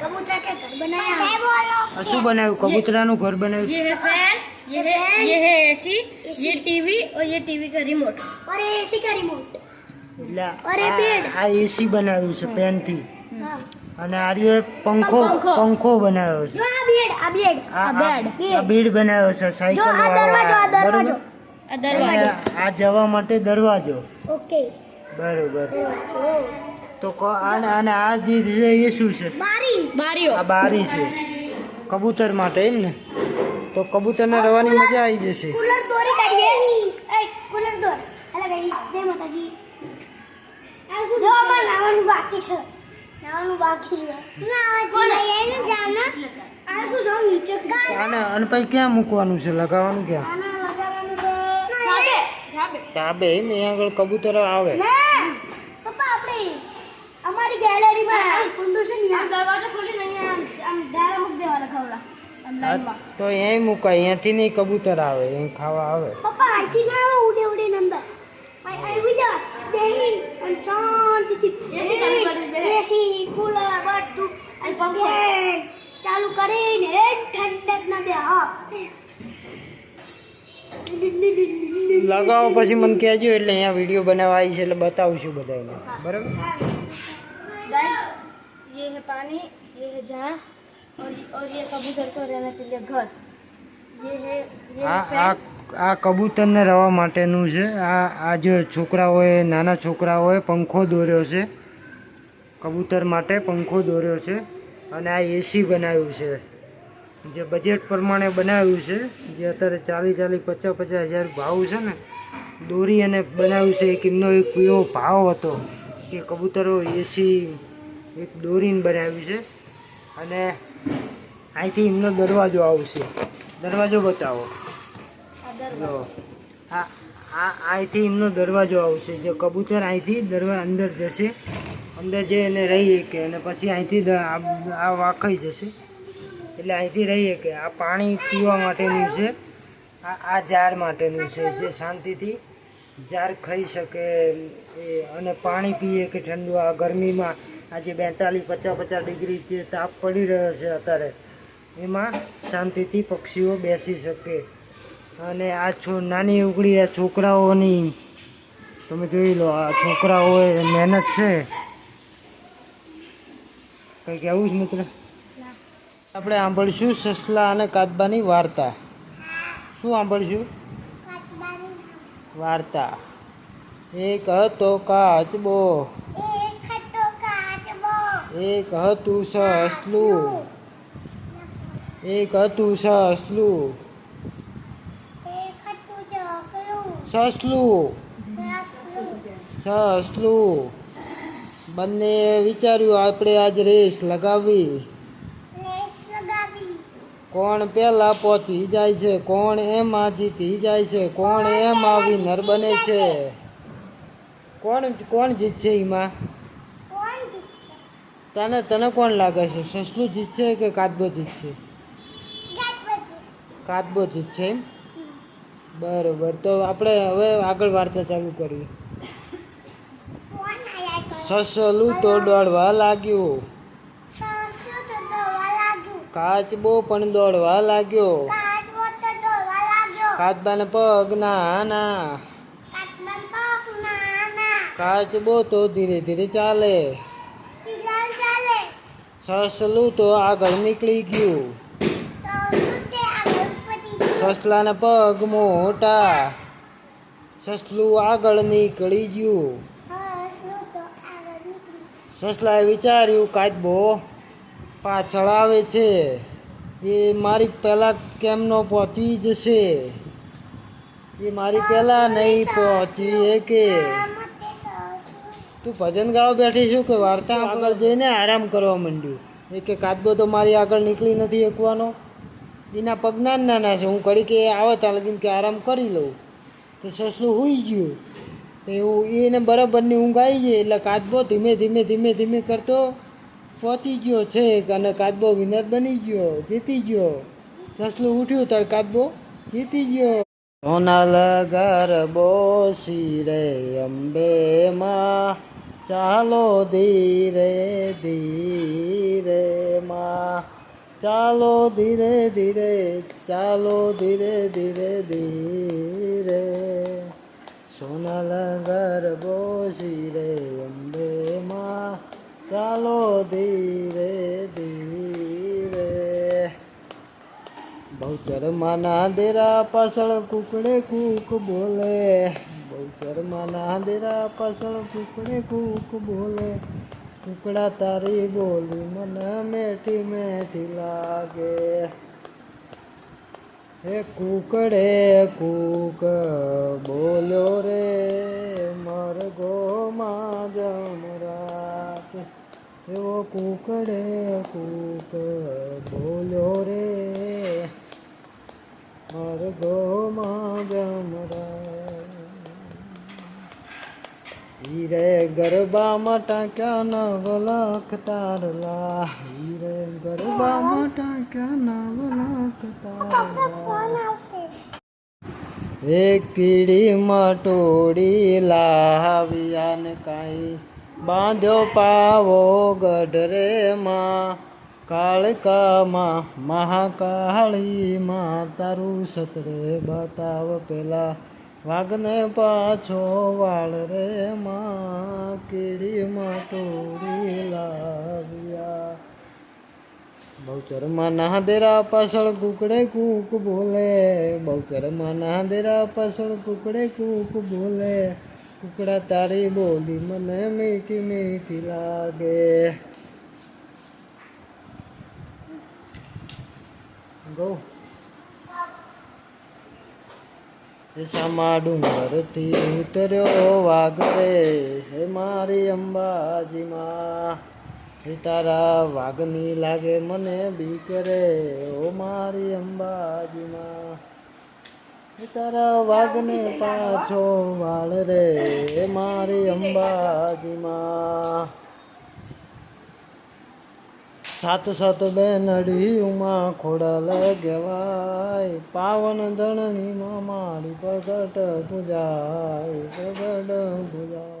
कबूतर के घर बनाया આ શું બનાવ્યું કબૂતરાનું ઘર બનાવ્યું ये है फैन ये है ये है एसी ये टीवी और ये टीवी का रिमोट और ये एसी का रिमोट એટલે અરે આ- બેડ. આ એસી બનાવ્યું છે પેનથી हाँ અને આ રહ્યો એક પંખો પંખો. પંખો બનાવ્યો છે जो आ बेड आ बेड આ બેડ. આ બેડ બનાવ્યો છે जो સાયકલ आ दरवाजो आ दरवाजो આ દરવાજો આ જવા માટે દરવાજો ओके બરોબર दरवाजो તો અને અને આ જે છે એ શું છે? બારીઓ. આ બારી છે. કબૂતર માટે એમ ને? તો કબૂતરને રવાની મજા આવી જશે. કુલર દોરી કાઢીએ. એ કુલર દોર. અલા ગાઈસ દે માતાજી. આ શું જો અમાર નાવાનું બાકી છે. નાવાનું બાકી છે. નાવાજી એને જાના. આ શું જો નીચે અને અને પછી ક્યાં મૂકવાનું છે? લગાવવાનું ક્યાં? લગાવવાનું છે. ડાબે ડાબે એમ અહીંયા આગળ કબૂતર આવે. ના તો એ મૂકાય અહીંયાથી નહીં કબૂતર આવે અહીં ખાવા આવે. ચાલુ કરીને ઠંડક ના બે લગાવો પછી મને કહેજો એટલે અહીંયા વીડિયો બનાવવા આવી છે એટલે બતાવશું બધાને બરાબર? ये है पानी ये है जहाँ और और ये कबूतर को रहने के लिए घर ये है ये આ है આ फैन આ કબૂતરને રહેવા માટેનું છે આ આ જે છોકરાઓએ નાના છોકરાઓએ પંખો દોર્યો છે કબૂતર માટે પંખો દોર્યો છે અને આ એસી બનાવ્યું છે જે બજેટ પ્રમાણે બનાવ્યું છે જે અત્યારે ચાલી ચાલી પચાસ પચાસ હજાર ભાવ છે ને દોરી અને બનાવ્યું છે એક એમનો એક એવો ભાવ હતો કે કબૂતરો એસી એક દોરીને બનાવ્યું છે. અને અહીંથી એમનો દરવાજો આવશે. દરવાજો બતાવો. જો. આ આ અહીંથી એમનો દરવાજો આવશે. જે કબૂતર અહીંથી દરવા અંદર જશે. અંદર જઈને રહી શકે અને પછી અહીંથી આ વાખાઈ જશે. એટલે અહીંથી રહી શકે. આ પાણી પીવા માટેનું છે. આ આ ઝાર માટેનું છે. જે શાંતિથી ઝાર ખાઈ શકે એ અને પાણી પીએ કે ઠંડુ. આ ગરમીમાં આજે બેતાલીસ પચાસ પચાસ ડિગ્રી જે તાપ પડી રહ્યો છે અત્યારે. એમાં શાંતિથી પક્ષીઓ બેસી શકે. અને આ છો નાની ઉગડી આ છોકરાઓની. તમે જોઈ લો આ છોકરાઓએ મહેનત છે. કંઈ કહેવું છે મિત્ર. આપણે સાંભળીશું સસલા અને કાચબાની વાર્તા. શું સાંભળીશું? વાર્તા. એક હતો કાચબો. એક હતું સસલું એક હતું સસલું સસલું સસલું બંને વિચાર્યું, આપણે આજ રેસ લગાવી કોણ પહેલા પહોંચી જાય છે? કોણ એમાં જીતી જાય છે? કોણ એમાં વિનર બને છે? કોણ કોણ જીતશે એમાં? તને તને કોણ લાગે છે? સસલું જીતશે કે કાચબો જીતશે કાદબો કાચબો જીતશે એમ? બરોબર. તો આપણે હવે આગળ વાર્તા ચાલુ કરીએ. સસલું તો દોડવા લાગ્યું. કાચબો પણ દોડવા લાગ્યો. કાચબાના પગ નાના. કાચબો તો ધીરે ધીરે ચાલે. સસલું તો આગળ નીકળી ગયું. સસલાના પગ મોટા. સસલું આગળ નીકળી ગયું. સસલાએ વિચાર્યું કાચબો પાછળ આવે છે. એ મારી પહેલાં કેમનો પહોંચી જશે? એ મારી પહેલાં નહીં પહોંચી કે તું ભજન ગાવા બેઠી છું કે વાર્તા આગળ જઈને આરામ કરવા માંડ્યું? એ કે કાદબો તો મારી આગળ નીકળી નથી એકવાનો એના પગના નાના છે. હું કડી કે આવે ત્યાં લગીને કે આરામ કરી લઉં. તો સસલું હોઈ ગયું. એવું એને બરાબરની ઊંઘ આવી ગઈ એટલે કાદબો ધીમે ધીમે ધીમે ધીમે કરતો પહોંચી ગયો છે અને કાદબો વિનર બની ગયો જીતી ગયો. સસલું ઉઠ્યું ત્યારે કાદબો જીતી ગયો. સોનાલ બોસી રે અંબે માં. ચાલો ધીરે ધીરે માં. ચાલો ધીરે ધીરે, ચાલો ધીરે ધીરે ધીરે. સોનલ ગરબો શિરે અંબે માં. ચાલો ધીરે ધીરે. બહુચર માના દેરા પાછળ કુકડે કૂક બોલે. બહુચર માના દેરા પાછળ કુકડે કૂક બોલે કુકડા તારી બોલી મને મેઠી મેઠી લાગે હે કુકડે કૂક બોલ્યો રે મરગો માં જમરાત એવો કુકડે કૂક બોલ્યો રે હીરે ગરબામાં ટાંક્યા નવલખ તારલા હીરે ગરબામાં ટાંક્યા નવલખ તારલા એક કીડી મટોડી લાવ્યા ને કાંઈ બાંધ્યો પાવો ગઢરે માં કાળકામાં, મહાકાળી માં તારું સતરે બતાવ પેલા વાઘને પાછો વાળ રે માં કીડી મટોડી લાવ્યા. બહુચરમાં નાદેરા પાછળ કુકડે કૂક બોલે. બહુચરમાં નાદેરા પાછળ કુકડે કૂક બોલે. કુકડા તારી બોલી મને મીઠી મીઠી લાગે. ગો. સામા ડુંગરથી ઉતર્યો વાઘ રે. હે મારી અંબાજીમાં, હે તારા વાઘની લાગે મને બીક રે. ઓ મારી અંબાજીમાં, હે તારા વાઘને પાછો વાળ રે. મારી અંબાજીમાં સાત સાત બેનડી ઉમા ખોડલ ગેવાય પાવન ધણની મારી પ્રગટ પૂજાય પ્રગટ પૂજાય